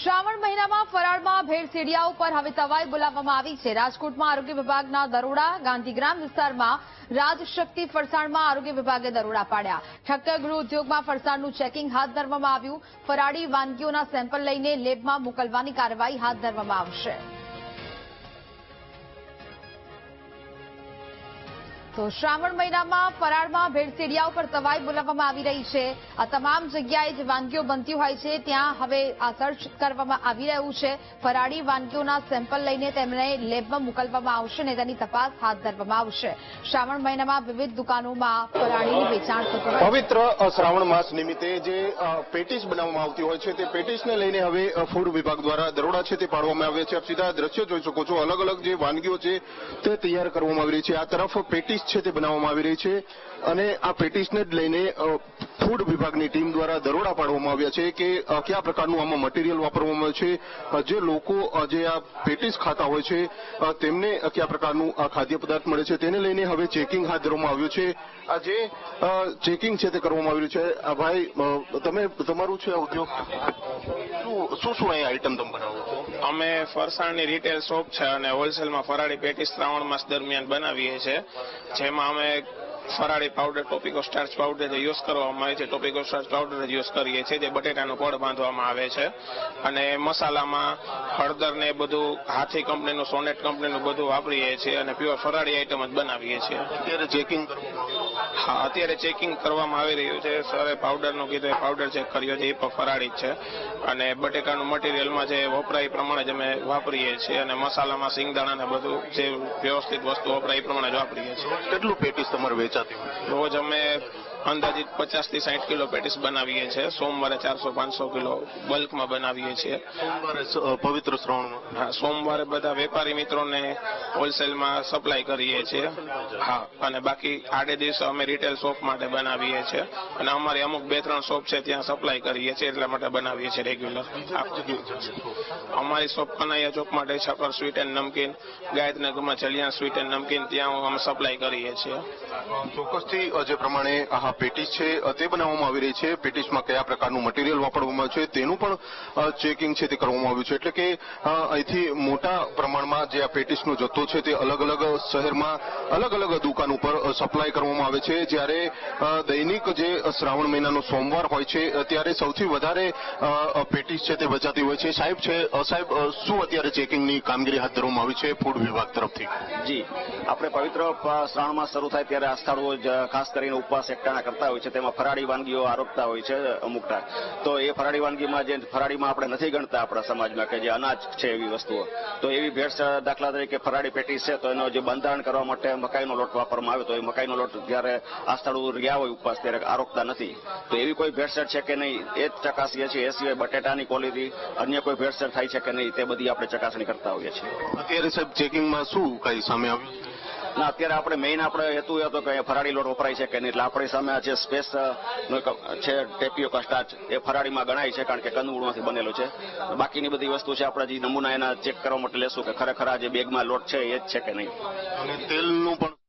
શ્રાવણ મહિનામાં ફરાળમાં ભેળસેડિયા ઉપર હવે તવાઈ બોલાવવામાં આવી છે. રાજકોટમાં આરોગ્ય વિભાગના દરોડા, ગાંધીગ્રામ વિસ્તારમાં રાજશક્તિ ફરસાણમાં આરોગ્ય વિભાગે દરોડા પાડ્યા. ઠક્કર ગૃહ ઉદ્યોગમાં ફરસાણનું ચેકિંગ હાથ ધરવામાં આવ્યું. ફરાળી વાનગીઓના સેમ્પલ લઈને લેબમાં મોકલવાની કાર્યવાહી હાથ ધરવામાં આવશે. તો શ્રાવણ મહિનામાં ફરાળમાં ભેળસેડિયા ઉપર તવાઈ બોલાવવામાં આવી રહી છે. આ તમામ જગ્યાએ જે વાનગીઓ બનતી હોય છે. ત્યાં હવે આ સર્ચ કરવામાં આવી રહ્યું છે. ફરાળી વાનગીઓના સેમ્પલ લઈને તેમને લેબમાં મોકલવામાં આવશે અને તેની તપાસ હાથ ધરવામાં આવશે. શ્રાવણ મહિનામાં વિવિધ દુકાનોમાં ફરાળીનું વેચાણ પવિત્ર શ્રાવણ માસ નિમિત્તે જે પેટીસ બનાવવામાં આવતી હોય છે, તે પેટીસને લઈને હવે ફૂડ વિભાગ દ્વારા દરોડા છે તે પાડવામાં આવ્યા છે. આપ સીધા દ્રશ્યો જોઈ શકો છો. અલગ અલગ જે વાનગીઓ છે તે તૈયાર કરવામાં આવી રહી છે. આ તરફ પેટીસ છે તે બનાવવામાં આવી રહી છે અને આ પેટીશને જ લઈને ફૂડ વિભાગની ટીમ દ્વારા દરોડા પાડવામાં આવ્યા છે કે કયા પ્રકારનું આમાં મટીરિયલ વાપરવામાં આવે છે? જે લોકો જે આ પેટીસ ખાતા હોય છે તેમને કયા પ્રકારનું આ ખાદ્ય પદાર્થ મળે છે? તેને લઈને હવે ચેકિંગ હાથ ધરવામાં આવ્યું છે. આ જે ચેકિંગ છે તે કરવામાં આવ્યું છે. ભાઈ તમે, તમારું છે ઉદ્યોગ? શું શું શું અહીંયા આઈટમ તમે બનાવો અમે ફરસાણની રિટેલ શોપ છે અને હોલસેલમાં ફરાળી પેટીસ શ્રાવણ માસ દરમિયાન બનાવીએ છીએ. જેમાં અમે ફરાળી પાવડર ટોપિકો સ્ટાર્ચ પાવડર યુઝ કરવામાં આવે છે. ટોપિકો પાવડર જ યુઝ કરીએ છીએ જે બટેટાનું પડ બાંધવામાં આવે છે. અને મસાલામાં હળદર ને બધું હાથી કંપનીનું સોનેટ કંપનીનું બધું વાપરીએ છીએ અને પ્યોર ફરાળી આઈટમ જ બનાવીએ છીએ. અત્યારે ચેકિંગ હા અત્યારે ચેકિંગ કરવામાં આવી રહ્યું છે. સરે પાવડરનું કીધું પાવડર ચેક કર્યો છે એ પણ ફરાળી જ છે. અને બટેકાનું મટીરિયલમાં જે વપરાય એ પ્રમાણે જ અમે વાપરીએ છીએ. અને મસાલામાં સિંગદાણા ને બધું જે વ્યવસ્થિત વસ્તુ વપરાય એ પ્રમાણે જ વાપરીએ છીએ. કેટલું પેટીસ તમારે વેચાતી રોજ અમે અંદાજિત પચાસથી સાઠ કિલો પેટીસ બનાવીએ છીએ. સોમવારે ચારસો પાંચસો કિલો બલ્કમાં બનાવીએ છીએ. સોમવારે પવિત્ર શ્રાવણમાં? હા સોમવારે બધા વેપારી મિત્રોને હોલસેલમાં સપ્લાય કરીએ છીએ. હા અને બાકી આડે દિવસે અમે રિટેલ શોપ માટે બનાવીએ છીએ. અને અમારી અમુક બે ત્રણ શોપ છે ત્યાં સપ્લાય કરીએ છીએ એટલા માટે બનાવીએ છીએ રેગ્યુલર. અમારી શોપ કનૈયા ચોક માટે સ્વીટ એન્ડ નમકીન ગાયત્રીનગરમાં ચલિયા સ્વીટ એન્ડ નમકીન, ત્યાં અમે સપ્લાય કરીએ છીએ. ચોક્કસથી જે પ્રમાણે આ પેટીસ છે તે બનાવવામાં આવી રહી છે. પેટીસમાં કયા પ્રકારનું મટીરિયલ વાપરવામાં આવ્યું છે, તેનું પણ ચેકિંગ છે તે કરવામાં આવ્યું છે. એટલે કે અહીંથી મોટા પ્રમાણમાં જે આ પેટીસનો જથ્થો છે તે અલગ અલગ શહેરમાં, અલગ અલગ દુકાન ઉપર સપ્લાય કરવામાં આવે છે. જ્યારે દૈનિક જે શ્રાવણ મહિનાનો સોમવાર હોય છે ત્યારે સૌથી વધારે પેટીસ છે તે વેચાતી હોય છે. સાહેબ, છે સાહેબ શું અત્યારે ચેકિંગની કામગીરી હાથ ધરવામાં આવી છે ફૂડ વિભાગ તરફથી? જી, આપણે પવિત્ર શ્રાવણ શરૂ થાય ત્યારે આ સ્થળો ખાસ કરીને ઉપવાસ એકટાણા કરતા હોય છે, તેમાં ફરાળી વાનગીઓ આરોપતા હોય છે અમુકટા તો એ ફરાળી વાનગીમાં જે ફરાળીમાં આપણે નથી ગણતા આપણા સમાજમાં કે જે અનાજ છે એવી વસ્તુઓ. તો એવી ભેટ દાખલા તરીકે ફરાળી પેટી છે, તો એનો જે બંધારણ કરવા માટે મકાઈનો લોટ વાપરવામાં આવે, તો એ મકાઈનો લોટ જ્યારે આસ્થાળુ રહ્યા હોય ઉપવાસ ત્યારે આરોપતા નથી. તો એવી કોઈ ભેળસેળ છે કે નહીં, એ જ ચકાસીએ છીએ. એ સિવાય બટેટાની ક્વોલિટી, અન્ય કોઈ ભેળસેળ થાય છે કે નહીં તે બધી આપણે ચકાસણી કરતા હોઈએ છીએ. અત્યારે સાહેબ ચેકિંગમાં શું કઈ સામે આવ્યું ના અત્યારે આપણે મેઇન આપણે હેતુ એ હતો કે ફરાળી લોટ વપરાય છે કે નહીં. એટલે આપણી સામે આ જે સ્પેસ છે ટેપીઓ કસ્ટાચ એ ફરાળીમાં ગણાય છે કારણ કે કંદમૂળમાંથી બનેલું છે. બાકીની બધી વસ્તુ છે આપણે જે નમૂના એના ચેક કરવા માટે લેશું કે ખરેખર આ જે બેગમાં લોટ છે એ જ છે કે નહીં. અને તેલનું પણ